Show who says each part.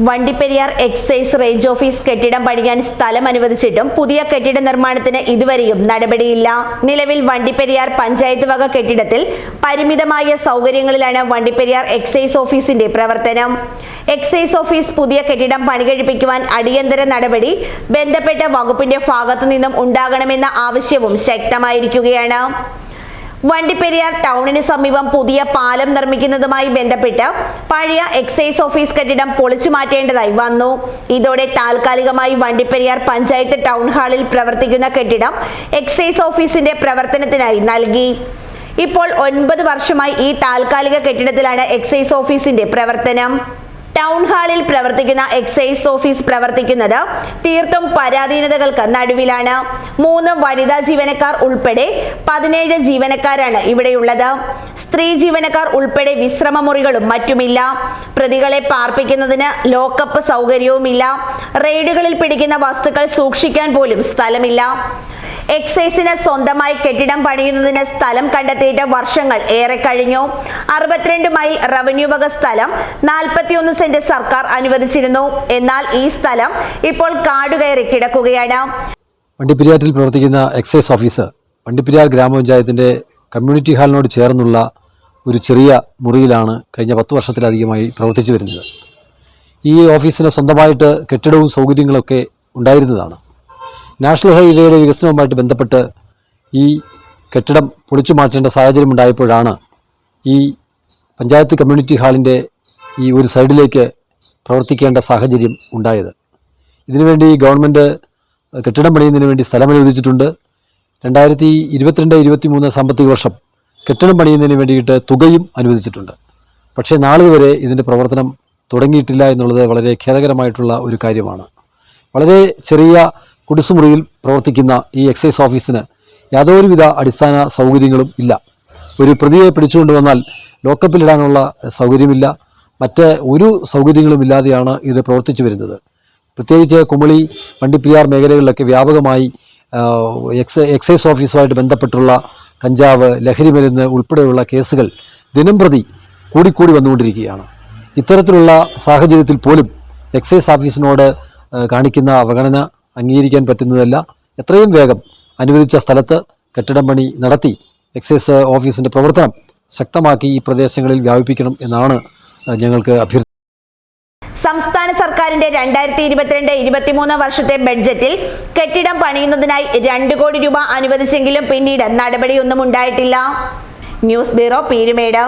Speaker 1: Vandiperiyar excise range office കെട്ടിടം പണിയാൻ സ്ഥലം അനുവദിച്ചിട്ടും പുതിയ കെട്ടിട നിർമ്മാണത്തിന് ഇതുവരെയും നടപടിയില്ല. നിലവിൽ വണ്ടിപ്പെരിയാർ പഞ്ചായത്ത് വക കെട്ടിടത്തിൽ പരിമിതമായ സൗകര്യങ്ങളിലാണ് വണ്ടിപ്പെരിയാർ എക്സൈസ് ഓഫീസിന്റെ പ്രവർത്തനം. എക്സൈസ് ഓഫീസ് പുതിയ കെട്ടിടം പണികഴിപ്പിക്കുവാൻ അടിയന്തര നടപടി ബന്ധപ്പെട്ട വകുപ്പിന്റെ ഭാഗത്തു നിന്നും ഉണ്ടാകണമെന്ന ആവശ്യവും ശക്തമായിരിക്കുകയാണ്. വണ്ടിപ്പെരിയാർ ടൗണിന് സമീപം പുതിയ പാലം നിർമ്മിക്കുന്നതുമായി ബന്ധപ്പെട്ട് പഴയ എക്സൈസ് ഓഫീസ് കെട്ടിടം പൊളിച്ചു മാറ്റേണ്ടതായി വന്നു. ഇതോടെ താൽക്കാലികമായി വണ്ടിപ്പെരിയാർ പഞ്ചായത്ത് ടൗൺ ഹാളിൽ പ്രവർത്തിക്കുന്ന കെട്ടിടം എക്സൈസ് ഓഫീസിന്റെ പ്രവർത്തനത്തിനായി നൽകി. ഇപ്പോൾ ഒൻപത് വർഷമായി ഈ താൽക്കാലിക കെട്ടിടത്തിലാണ് എക്സൈസ് ഓഫീസിന്റെ പ്രവർത്തനം. ടൗൺ ഹാളിൽ പ്രവർത്തിക്കുന്ന എക്സൈസ് ഓഫീസ് പ്രവർത്തിക്കുന്നത് തീർത്തും പരാധീനതകൾക്ക് നടുവിലാണ്. മൂന്ന് വനിതാ ജീവനക്കാർ ഉൾപ്പെടെ പതിനേഴ് ജീവനക്കാരാണ് ഇവിടെയുള്ളത്. സ്ത്രീ ജീവനക്കാർ ഉൾപ്പെടെ വിശ്രമമുറികളും മറ്റുമില്ല. പ്രതികളെ പാർപ്പിക്കുന്നതിന് ലോക്കപ്പ് സൗകര്യവുമില്ല. റെയ്ഡുകളിൽ പിടിക്കുന്ന വസ്തുക്കൾ സൂക്ഷിക്കാൻ പോലും സ്ഥലമില്ല. എക്സൈസിന് സ്വന്തമായി കെട്ടിടം പണിയുന്നതിന് സ്ഥലം കണ്ടെത്തിയിട്ട് വർഷങ്ങൾ ഏറെ കഴിഞ്ഞു. അറുപത്തിരണ്ട് മൈൽ റവന്യൂ വക സ്ഥലം നാൽപ്പത്തിയൊന്ന് സെന്റ് സർക്കാർ അനുവദിച്ചിരുന്നു. എന്നാൽ ഈ സ്ഥലം ഇപ്പോൾ കാടുകയറി കിടക്കുകയാണ്.
Speaker 2: വണ്ടിപ്പെരിയാറ്റിൽ പ്രവർത്തിക്കുന്ന എക്സൈസ് ഓഫീസർ വണ്ടിപ്പെരിയാർ ഗ്രാമപഞ്ചായത്തിന്റെ കമ്മ്യൂണിറ്റി ഹാളിനോട് ചേർന്നുള്ള ഒരു ചെറിയ മുറിയിലാണ് കഴിഞ്ഞ പത്ത് വർഷത്തിലധികമായി പ്രവർത്തിച്ചു വരുന്നത്. ഈ ഓഫീസിന് സ്വന്തമായിട്ട് കെട്ടിടവും സൗകര്യങ്ങളൊക്കെ ഉണ്ടായിരുന്നതാണ്. നാഷണൽ ഹൈവേയുടെ വികസനവുമായിട്ട് ബന്ധപ്പെട്ട് ഈ കെട്ടിടം പൊളിച്ചു മാറ്റേണ്ട സാഹചര്യം ഉണ്ടായപ്പോഴാണ് ഈ പഞ്ചായത്ത് കമ്മ്യൂണിറ്റി ഹാളിന്റെ ഈ ഒരു സൈഡിലേക്ക് പ്രവർത്തിക്കേണ്ട സാഹചര്യം ഉണ്ടായത്. ഇതിനുവേണ്ടി ഗവൺമെന്റ് കെട്ടിടം പണിയുന്നതിന് വേണ്ടി സ്ഥലം അനുവദിച്ചിട്ടുണ്ട്. രണ്ടായിരത്തി ഇരുപത്തിരണ്ട് ഇരുപത്തി മൂന്ന് സാമ്പത്തിക വർഷം കെട്ടിടം പണിയുന്നതിന് വേണ്ടിയിട്ട് തുകയും അനുവദിച്ചിട്ടുണ്ട്. പക്ഷേ നാളിതുവരെ ഇതിന്റെ പ്രവർത്തനം തുടങ്ങിയിട്ടില്ല എന്നുള്ളത് വളരെ ഖേദകരമായിട്ടുള്ള ഒരു കാര്യമാണ്. വളരെ ചെറിയ കുടിസുമുറിയിൽ പ്രവർത്തിക്കുന്ന ഈ എക്സൈസ് ഓഫീസിന് യാതൊരുവിധ അടിസ്ഥാന സൗകര്യങ്ങളും ഇല്ല. ഒരു പ്രതിയെ പിടിച്ചുകൊണ്ട് വന്നാൽ ലോക്കപ്പിലിടാനുള്ള സൗകര്യമില്ല. മറ്റ് ഒരു സൗകര്യങ്ങളും ഇല്ലാതെയാണ് ഇത് പ്രവർത്തിച്ചു വരുന്നത്. പ്രത്യേകിച്ച് കുമളി വണ്ടിപ്പിരിയാർ മേഖലകളിലൊക്കെ വ്യാപകമായി എക്സൈസ് ഓഫീസുമായിട്ട് ബന്ധപ്പെട്ടുള്ള കഞ്ചാവ് ലഹരി മരുന്ന് ഉൾപ്പെടെയുള്ള കേസുകൾ ദിനംപ്രതി കൂടിക്കൂടി വന്നുകൊണ്ടിരിക്കുകയാണ്. ഇത്തരത്തിലുള്ള സാഹചര്യത്തിൽ പോലും എക്സൈസ് ഓഫീസിനോട് കാണിക്കുന്ന അവഗണന അംഗീകരിക്കാൻ പറ്റുന്നതല്ല. എത്രയും വേഗം അനുവദിച്ച സ്ഥലത്ത് കെട്ടിടം പണി നടത്തി എക്സൈസ് ഓഫീസിന്റെ പ്രവർത്തനം ശക്തമാക്കി ഈ പ്രദേശങ്ങളിൽ വ്യാപിപ്പിക്കണം എന്നാണ് ഞങ്ങൾക്ക് അഭ്യർത്ഥി
Speaker 1: സംസ്ഥാന സർക്കാരിന്റെ രണ്ടായിരത്തി ഇരുപത്തിരണ്ട് ഇരുപത്തിമൂന്ന് വർഷത്തെ ബഡ്ജറ്റിൽ കെട്ടിടം പണിയുന്നതിനായി രണ്ട് കോടി രൂപ അനുവദിച്ചെങ്കിലും പിന്നീട് നടപടിയൊന്നും ഉണ്ടായിട്ടില്ല. News bureau Peermade.